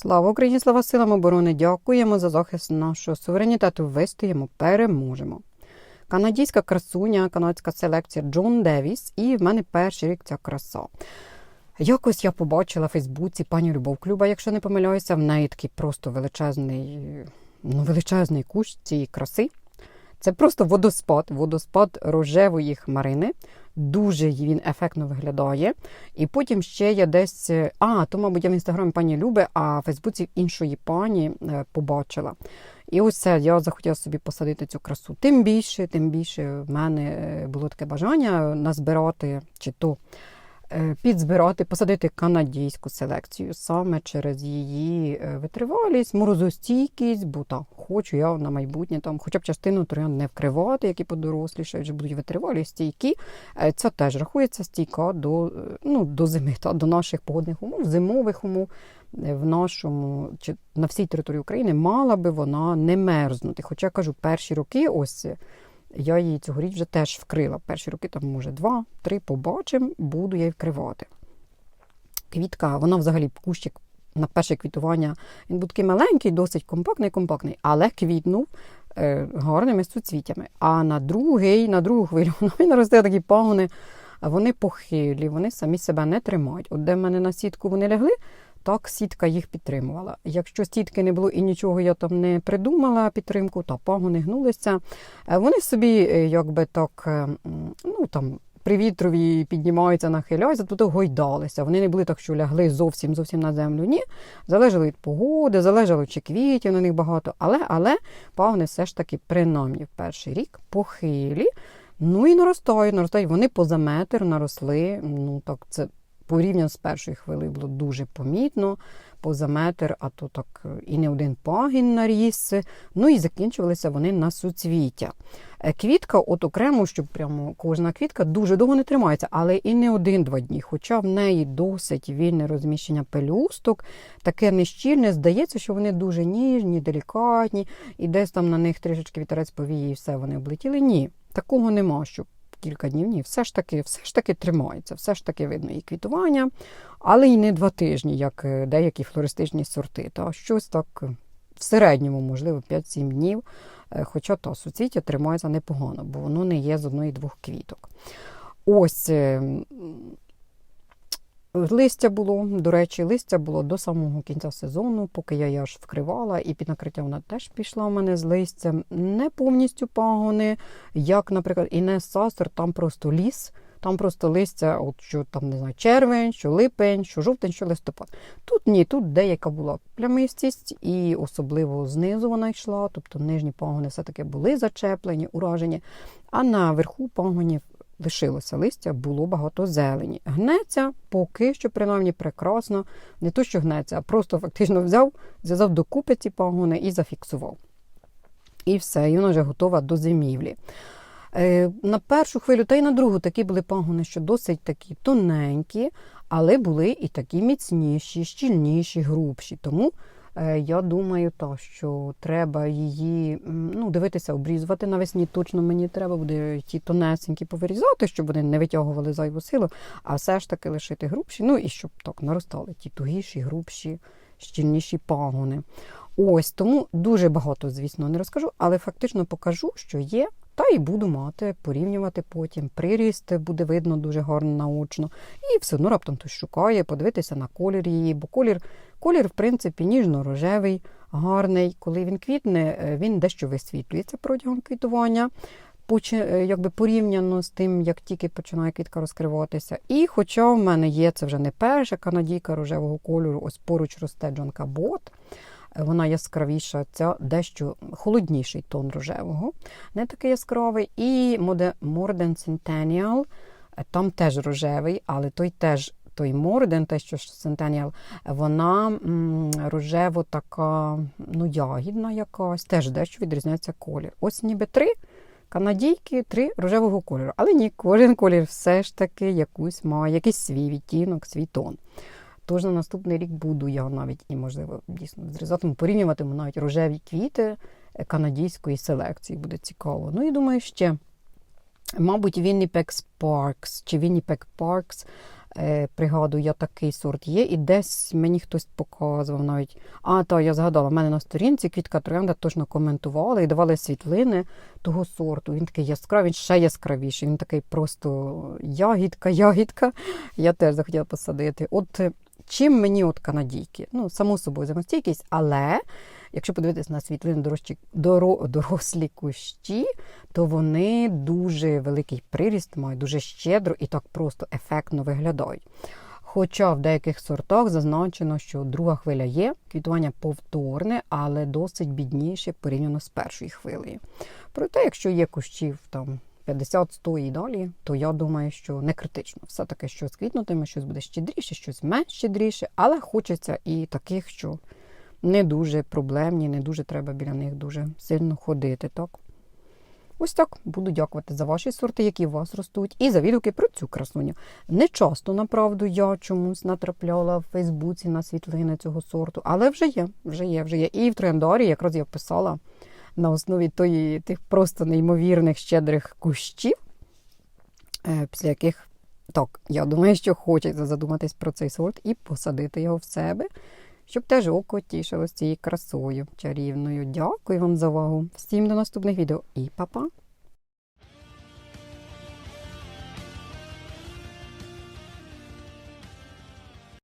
Слава Україні, слава силам оборони! Дякуємо за захист нашого суверенітету. Вистоїмо, переможемо. Канадійська красуня, канадська селекція Джон Девіс, і в мене перший рік ця краса. Якось я побачила в Фейсбуці пані Любов Клюба, якщо не помиляюся, в неї такий просто величезний, ну, величезний кущ цієї краси. Це просто водоспад, водоспад рожевої хмарини. Дуже він ефектно виглядає. І потім ще я десь. А, то, мабуть, я в інстаграмі пані Люби, а в Фейсбуці іншої пані е, побачила. І це я захотіла собі посадити цю красу. Тим більше, тим більше в мене е, було таке бажання назбирати чи то підзбирати, посадити канадійську селекцію саме через її е, витривалість, морозостійкість, бо так, хочу я на майбутнє там, хоча б частину троян не вкривати, які подорослішають, вже будуть витривалі, стійкі. Е, Це теж рахується стійка до, е, ну, до зими, та, до наших погодних умов, зимових умов. Е, В нашому чи на всій території України мала би вона не мерзнути. Хоча кажу, перші роки, ось е, я її цьогоріч вже теж вкрила. Перші роки, там, може, два-три побачимо, буду я її вкривати. Квітка, вона взагалі кущик на перше квітування. Він був такий маленький, досить компактний, компактний, але квітнув е, гарними суцвітями. А на другий, на другу хвилю він росте такі пагони, вони похилі, вони самі себе не тримають. От де в мене на сітку вони лягли, так сітка їх підтримувала. Якщо сітки не було і нічого я там не придумала підтримку, то пагони гнулися. Е, Вони собі е, якби так, е, ну там. При вітрові піднімаються, нахиляються, тут гойдалися. Вони не були так, що лягли зовсім зовсім на землю. Ні, залежало від погоди, залежало, чи квітів на них багато. Але але пагони все ж таки, принаймні, в перший рік похилі. Ну і наростають, наростають. Вони поза метр наросли. Ну так це порівняно з першої хвили було дуже помітно. Поза метр, а то так і не один пагін наріс. Ну і закінчувалися вони на суцвіття. Е, Квітка, от окремо, щоб прямо кожна квітка дуже довго не тримається, але і не один-два дні. Хоча в неї досить вільне розміщення пелюсток, таке нещільне, здається, що вони дуже ніжні, делікатні, і десь там на них трішечки вітерець повіє, і все вони облетіли. Ні, такого нема, щоб кілька днів. Ні, все ж таки, все ж таки тримається, все ж таки видно і квітування, але й не два тижні, як е, деякі флористичні сорти. Та щось так е, в середньому, можливо, 5-7 днів. Е, Хоча то суцвіття тримається непогано, бо воно не є з одної-двох квіток. Ось листя було, до речі, листя було до самого кінця сезону, поки я аж вкривала, і під накриття вона теж пішла у мене з листям. Не повністю пагони, як, наприклад, Інес Састер, там просто ліс. Там просто листя, от що там не знаю, червень, що липень, що жовтень, що листопад. Тут ні, тут деяка була плямистість, і особливо знизу вона йшла, тобто нижні пагони все-таки були зачеплені, уражені. А на верху пагонів лишилося листя, було багато зелені. Гнеться поки що, принаймні, прекрасно. Не то, що гнеться, а просто фактично взяв, зв'язав докупи ці пагони і зафіксував. І все, і вона вже готова до зимівлі. Е, На першу хвилю та й на другу такі були пагони, що досить такі тоненькі, але були і такі міцніші, щільніші, грубші. Тому я думаю, та, що треба її ну, дивитися, обрізувати навесні. Точно мені треба буде ті тонесенькі повирізати, щоб вони не витягували зайву силу, а все ж таки лишити грубші. Ну і щоб так наростали ті тугіші, грубші, щільніші пагони. Ось тому дуже багато, звісно, не розкажу, але фактично покажу, що є. Та і буду мати, порівнювати потім. Приріст буде видно дуже гарно наочно. І все одно раптом хтось шукає, подивитися на колір її, бо колір, колір в принципі, ніжно-рожевий, гарний. Коли він квітне, е, він дещо висвітлюється протягом квітування. е, Якби порівняно з тим, як тільки починає квітка розкриватися. І хоча в мене є це вже не перша канадійка рожевого кольору, ось поруч росте Джон Кабот. Вона яскравіша, ця дещо холодніший тон рожевого, не такий яскравий. І Morden Centennial, е, там теж рожевий, але той теж той Морден, те, що Centennial, вона рожево така, ну, ягідна якась, теж дещо відрізняється колір. Ось ніби три канадійки, три рожевого кольору. Але ні, кожен колір все ж таки якусь має, якийсь свій відтінок, свій тон. Тож на наступний рік буду я навіть і, можливо, дійсно зрізатиму, порівнюватиму навіть рожеві квіти е, канадійської селекції. Буде цікаво. Ну і думаю, ще, мабуть, Winnipeg Sparks чи Parks е, пригадую, я такий сорт є, і десь мені хтось показував навіть. А, то я згадала, в мене на сторінці квітка троянда точно коментували і давали світлини того сорту. Він такий яскравий, він ще яскравіший. Він такий просто ягідка, ягідка. Я теж захотіла посадити. От е, чим мені от канадійки? Ну, само собою, зимостійкість, але. Якщо подивитися на світлини дорожчі, доро, дорослі кущі, то вони дуже великий приріст мають, дуже щедро і так просто ефектно виглядають. Хоча в деяких сортах зазначено, що друга хвиля є, квітування повторне, але досить бідніше порівняно з першою хвилею. Проте, якщо є кущів там 50-100 і далі, то я думаю, що не критично. Все-таки щось квітнутиме, щось буде щедріше, щось менш щедріше, але хочеться і таких, що не дуже проблемні, не дуже треба біля них дуже сильно ходити. так? Ось так буду дякувати за ваші сорти, які у вас ростуть, і за відгуки про цю красуню. Не часто, направду, я чомусь натрапляла в Фейсбуці на світлини цього сорту, але вже є, вже є, вже є. І в трендарі якраз я писала на основі тої, тих просто неймовірних щедрих кущів, е, після яких так, я думаю, що хочеться задуматись про цей сорт і посадити його в себе щоб теж око тішилось цією красою чарівною. Дякую вам за увагу. Всім до наступних відео і па-па!